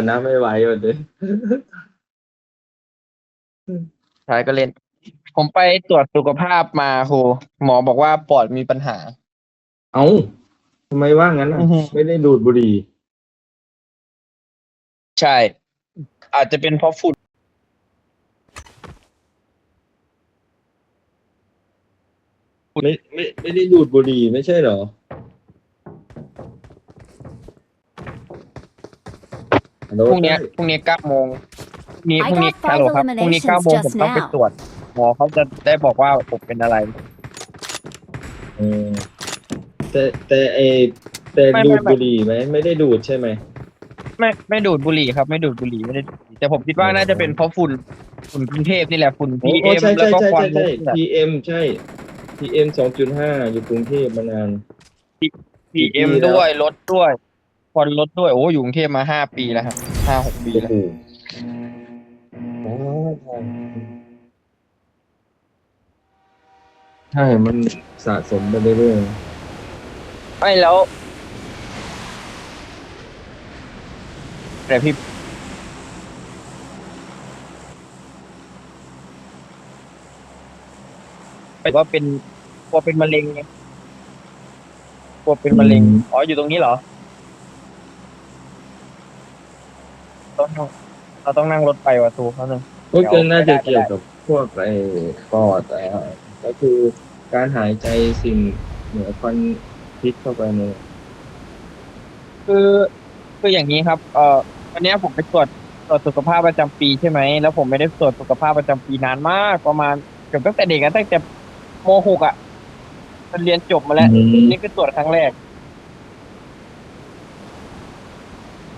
นะไม่ไหวหมดเลยใช่ก็เล่น ผมไปตรวจสุขภาพมาโหหมอบอกว่าปอดมีปัญหา เอ้าทำไมว่างั้นอะ อือฮึ ไม่ได้ดูดบุหรี่ ใช่ อาจจะเป็นเพราะฝุ่นไม่ไม่ไม่ได้ดูดบุหรี่ไม่ใช่เหรอ โหลพรุ่งเนี้ยพรุ่งนี้เก้าโมงพรุ่งนี้ I พรุ่งนี้ got ฮัลโหลครับ five พรุ่งนี้เก้าโมง eliminations ผมต้องไป just now ตรวจหมอเขาจะได้บอกว่าผมเป็นอะไรเออแต่แต่ไอแต่ไม่ดูไม่ดไม่ บุหรี่ไหมไม่ได้ดูดใช่ไหม ไม่ไม่ดูดบุหรี่ครับ ไม่ดูดบุหรี่ไม่ได้ดูดบุหรี่แต่ผมคิดว่าน่าจะเป็นเพราะฝุ่นฝุ่นกรุงเทพนี่แหละฝุ่นโอ้พีโอ้เอ็มใช่แล้วใช่ก็ใช่ควันใช่รใช่ถเนี่ย PM ใช่ PM สองจุดห้าอยู่กรุงเทพมานาน พีเอ็มปีแล้วด้วยรถด้วย ควันรถด้วยโอ้อยู่กรุงเทพมาห้าปีแล้วครับห้าหกปีโอ้แล้วโหอ๋อใช่มันสะสมไปเรื่อยไม่แล้วแต่พี่ไปว่าเป็นกลัวเป็นมะเร็งไงกลัวเป็นมะเร็งอ๋ออยู่ตรงนี้เหรอต้องนั่ง เราต้องนั่งรถไปวัตูเขาหนึ่งๆก็เดี๋ยวน่าจะไม่ได้เกี่ยวกับพวกไอ้ปอดอะไรอะก็คือการหายใจสิ่งเหนือควันพิษเข้าไปในคือคืออย่างนี้ครับ เอ่อวันเนี้ยผมไปตรวจตรวจสุขภาพประจำปีใช่ไหมแล้วผมไม่ได้ตรวจสุขภาพประจำปีนานมาก ประมาณเกือบตั้งแต่เด็กอะตั้งแต่ม .6 อะมันเรียนจบมาแล้วอืมนี่คือตรวจครั้งแรก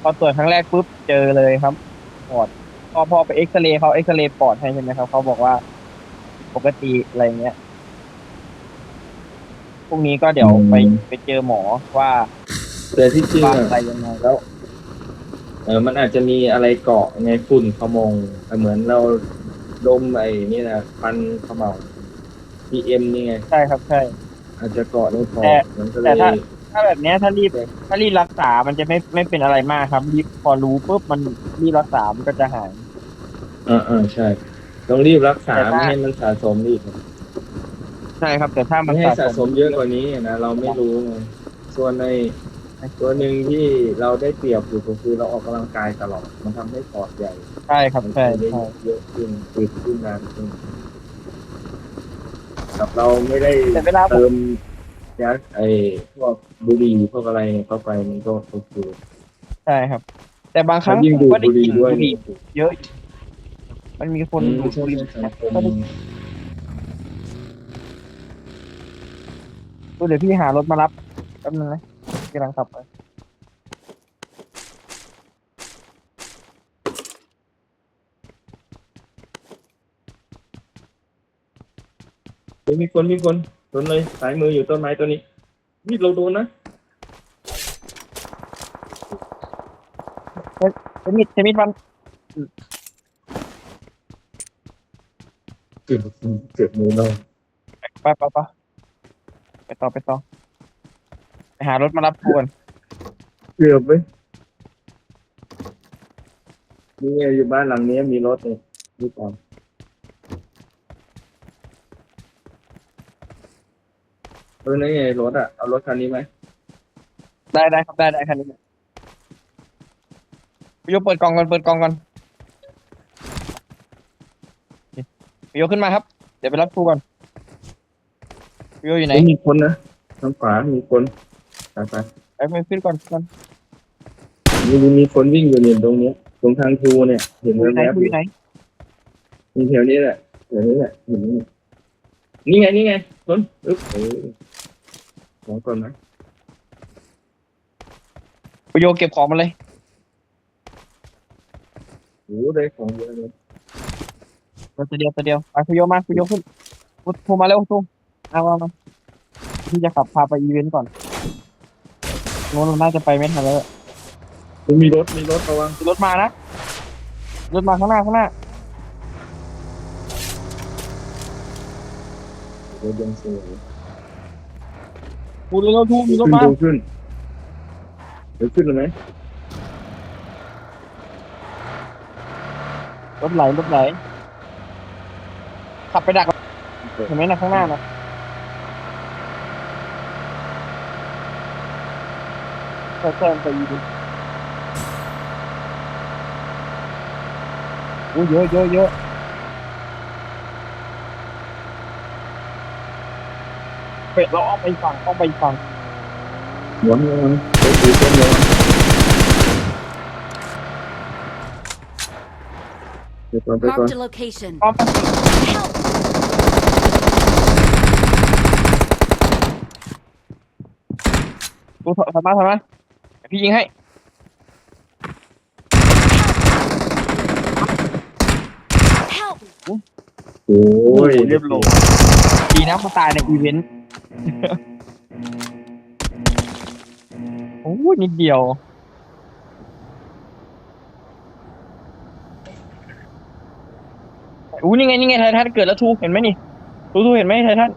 พอตรวจครั้งแรกปุ๊บเจอเลยครับป อด พอพอไปเอ็กซเรย์เขาเอ็กซเรย์ปอดให้ใช่ไหมครับเขาบอกว่าปกติอะไรเงี้ยพรุ่งนี้ก็เดี๋ยวไปไปเจอหมอว่าแต่ที่จริงว่าอะอะไรยังไงแล้วเออมันอาจจะมีอะไรเกาะไงฝุ่นขโมงเหมือนเราดมไอ้นี่นะพันขมเหลา PM นี่ไง ใช่ครับใช่ อาจจะเกาะในปอแต่ดมันก็เลแต่ยถ้า ถ้าแบบเนี้ยถ้ารีบถ้ารีบรักษา มันจะไม่ไม่เป็นอะไรมากครับ รีบพอรู้ปุ๊บมันรีบรักษา มันก็จะหาย อ่าอ่าใช่ ต้องรีบรักษาแต่ถ้าไม่ให้มันสะสมอีกใช่ครับ แต่ถ้ามัไม่นให้สะสมเยอะกว่านี้นะเราไม่รู้ไงส่วนในตัวหนึ่งที่เราได้เปรียบอยู่ก็คือเราออกกำลังกายตลอด มันทำให้ปอดใหญ่ใช่ครับมันใช่ได้ใช่เยอะขึ้นติดขึ้นนานขึ้นกับเราไม่ได้แต่เวลาผม เติม ยาไอ้พวกบุหรี่พวกอะไรเข้าไปมันก็โอเคใช่ครับ แต่บางครั้งยิ่งผมดูดก็ได้บุหกรี่ลิ่นด้วยบุหรี่เยอะมันมีคนดูดใช่บุหรี่ใช่ใช่ก็ได้ดูเดี๋ยวพี่หารถมารับแป๊บนึงนะกำลังขับไปเฮ้ยมีคนมีคน โดนเลยสายมืออยู่ต้นไม้ตัวนี้นี่เราโดนนะเทมิดเทมิดมันเกือบเกือบมือเราไปไปไปไปต่อไปต่อไปหารถมารับทวนเกือบไหมนี่ไงอยู่บ้านหลังนี้มีรถเลยนี่ก่อน เออนี่ไงรถอะ เอารถคันนี้ไหมได้ได้ครับได้ได้คันนี้พี่โยเปิดกล่องก่อนเปิดกล่องก่อนนี่พี่โยขึ้นมาครับ เดี๋ยวไปรับครูก่อนพี่โยอยู่ไหนเฮ้ยมีคนนะทางขวามีคนไปไปไปไปขึ้นก่อนก่อนมีมีมีคนวิ่งอยู่เนี่ยตรงเนี้ยตรงทางทูเนี่ย เห็นครูอยู่ไหนแว๊บครูๆออยู่ยู่ไหนมีแถวนี้แหละแถวนี้แหละเห็นไหมนี่ไงนี่ไงต้นอึ๊บเออ ของก่อนไหมพี่โยเก็บของมาเลย โอ้ได้ของเยอะเลยมาตัวเดียวตัวเดียวไปพี่โยมาพี่โยขึ้นครูครูมาเร็วครูเอามามาพี่จะขับพาไปอีเวนต์ก่อนโน้นเราน่าจะไปไม่ทันแล้วมีรถมีรถระวังรถมานะ รถมาข้างหน้าข้างหน้ารถยังสวย ครูเร็วๆครูมีรถขึ้นมาดูขึ้นเดี๋ยวขึ้นเลยไหมรถไหลรถไหลขับไปดักเห็นไหมนะข้างหน้านะเพื่อนๆไปยิงโอ้เยอะเยอะเยอะ เป็ดเราเอาไปฝั่งต้องไปฝั่งหมุนหมุนเฮ้ยดูต้นเลยไปก่อนไปก่อน Marked a location. อ้อมไป Help! ดูถอยถอยมาถอยมาเดี๋ยวพี่ยิงให้ Help! โอ้ยเรียบร้อยดีนะมาตายในอีเวนต์ โอ้ยนิดเดียว อู้นี่ไงนี่ไงไททันเกิดแล้วทูเห็นไหมนี่ทูทูเห็นไหมไททัน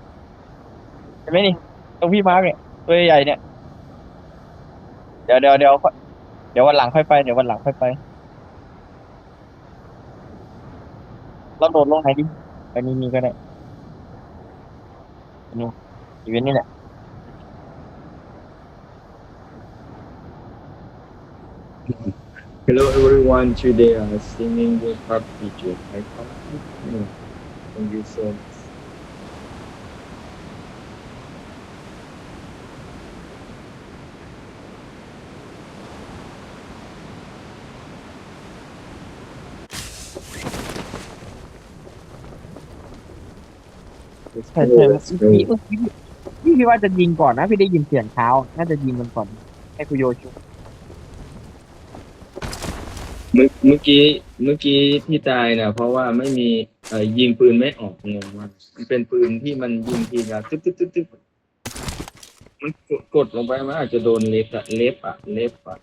เห็นไหมนี่ตรงพี่มาร์กเนี่ยตัวใหญ่เนี่ยเดี๋ยวเดี๋ยวเดี๋ยวเดี๋ยววันหลังค่อยไปเดี๋ยววันหลังค่อยไปเราโดดลงไหนดิไปนี่นี่ก็ได้นี่ อีเวนต์นี่แหละ Hello everyone, today I'm singing the pop feature. I come Thank you so much. ใช่ใช่ Let's พี่ go. พี่ว่าจะยิงก่อนนะ พี่ได้ยินเสียงเท้า น่าจะยิงมันก่อน ให้คุโยชุเมื่อเมื่อกี้เมื่อกี้ที่ตายนะเพราะว่าไม่มีเอ่อยิงปืนไม่ออกงงมากมันเป็นปืนที่มันยิงทีละตึ๊บตึ๊บตึ๊บตึ๊บมันกดกดลงไปมันอาจจะโดนเล็บอะเล็บอะเล็บอะ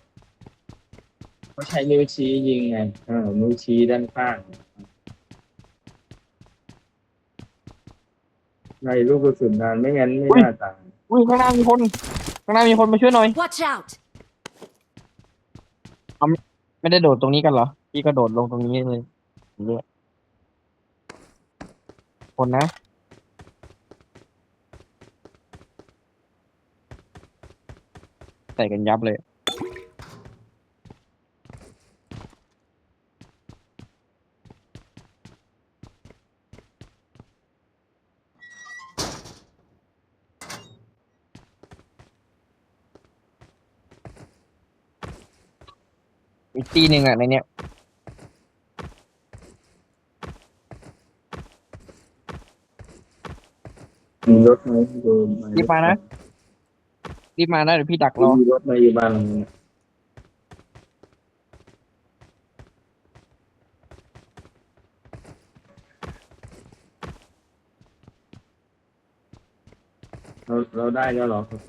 เขาใช้นิ้วชี้ยิงไงเออนิ้วชี้ด้านข้าง ในลูกกระสุนนานไม่งั้นไม่น่าตายอุ้ยข้างหน้ามีคนข้างหน้ามีคนมาช่วยหน่อย Watch out! ไม่ได้โดดตรงนี้กันเหรอ พี่ก็โดดลงตรงนี้เลยเนี่ยคนนะ ใส่กันยับเลย อีกตีหนึ่งอะในเนี้ยมีรถไหมโดนไหรีบมานะรีบมานะเดี๋ยวพี่ดักรอมีรถมาอยู่บ้านเราเนี่ยเราเราได้แล้วเหรอครับ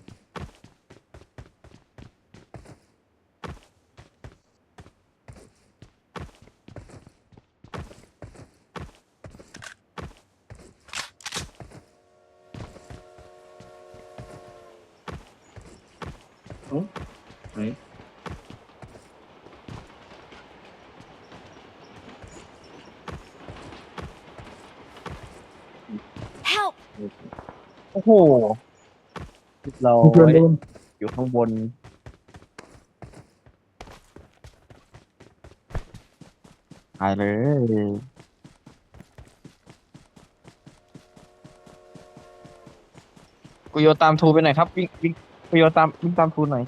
ไหน Help! โอ้โห เราเพื่อนโดนอยู่ข้างบนตายเลยกุโยตามทูไปหน่อยครับ วิ่งวิ่ง กุโยตามวิ่งตามทูนหน่อย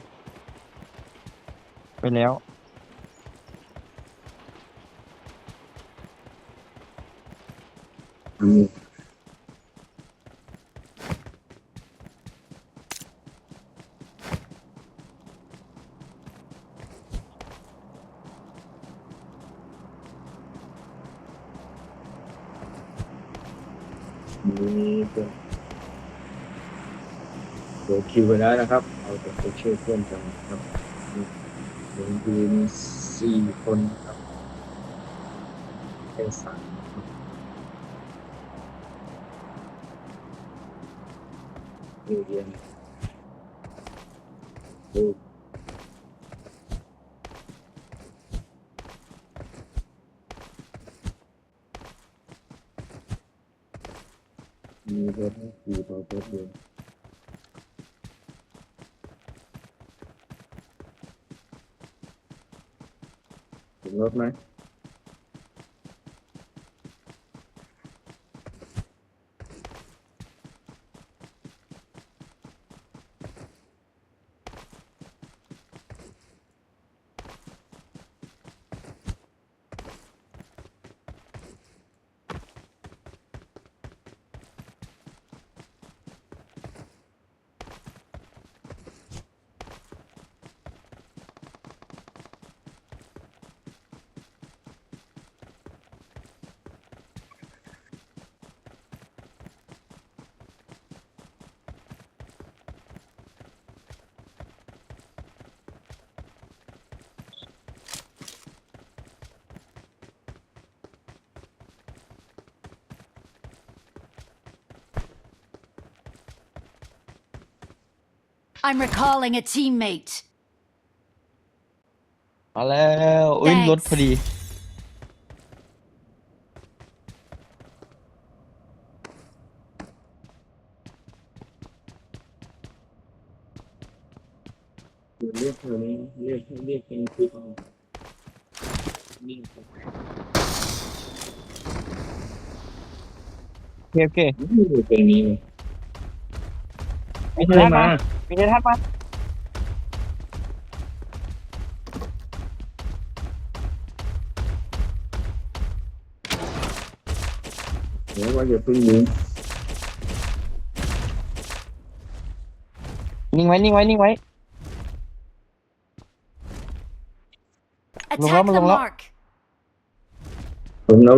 ไปแล้วอืมนี่ ตัวคิวไปแล้วนะครับ เอาแต่ตัวเชื่อเพื่อนกันครับเหลือยืนสี่คนครับเป็นสามอยู่เย็นดูมีรถกี่ตัวรถเดียว ถึง I'm recalling a teammate. มาแล้วเอ้ย Thanks รถพอดีเดี๋ยวเรียกเธอนี้เรียกเรียกเป็นคือเอานี่ครับโอเคโอเคนี่อยู่ตรงนี้เลยมีใครท่านมามามีท่านมาเดี๋ยวว่าอย่าเพิ่งยิงนิ่งไว้นิ่งไว้นิ่งไว้ Attack the Lumala. mark. ผมเอา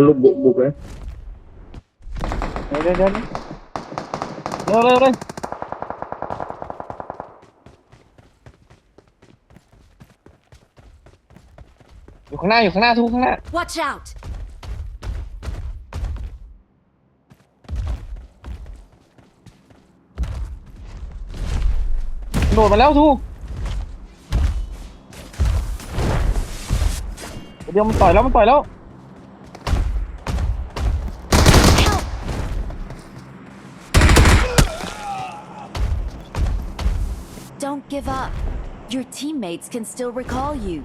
ลูกบุกบุกเลยเดี๋ยวเดี๋ยวเดี๋ยวเร็วเร็วเลยอ ข้างหน้าอยู่ข้างหน้าทุกข้างหน้า Watch out. โดดมาแล้วทุกเดี๋ยวมันต่อยแล้วมันต่อยแล้ว Help. Don't give up. Your teammates can still recall you.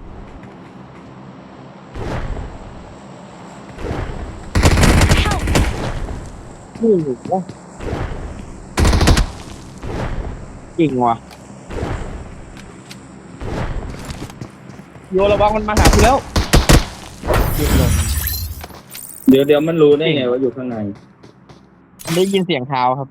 Help. โอ้โหเก่งว่ะโยระวังมันมาหาคุณแล้วเรียบร้อยเดี๋ยวเดี๋ยวมันรู้ได้ไงว่าอยู่ข้างใน ได้ยินเสียงเท้าครับ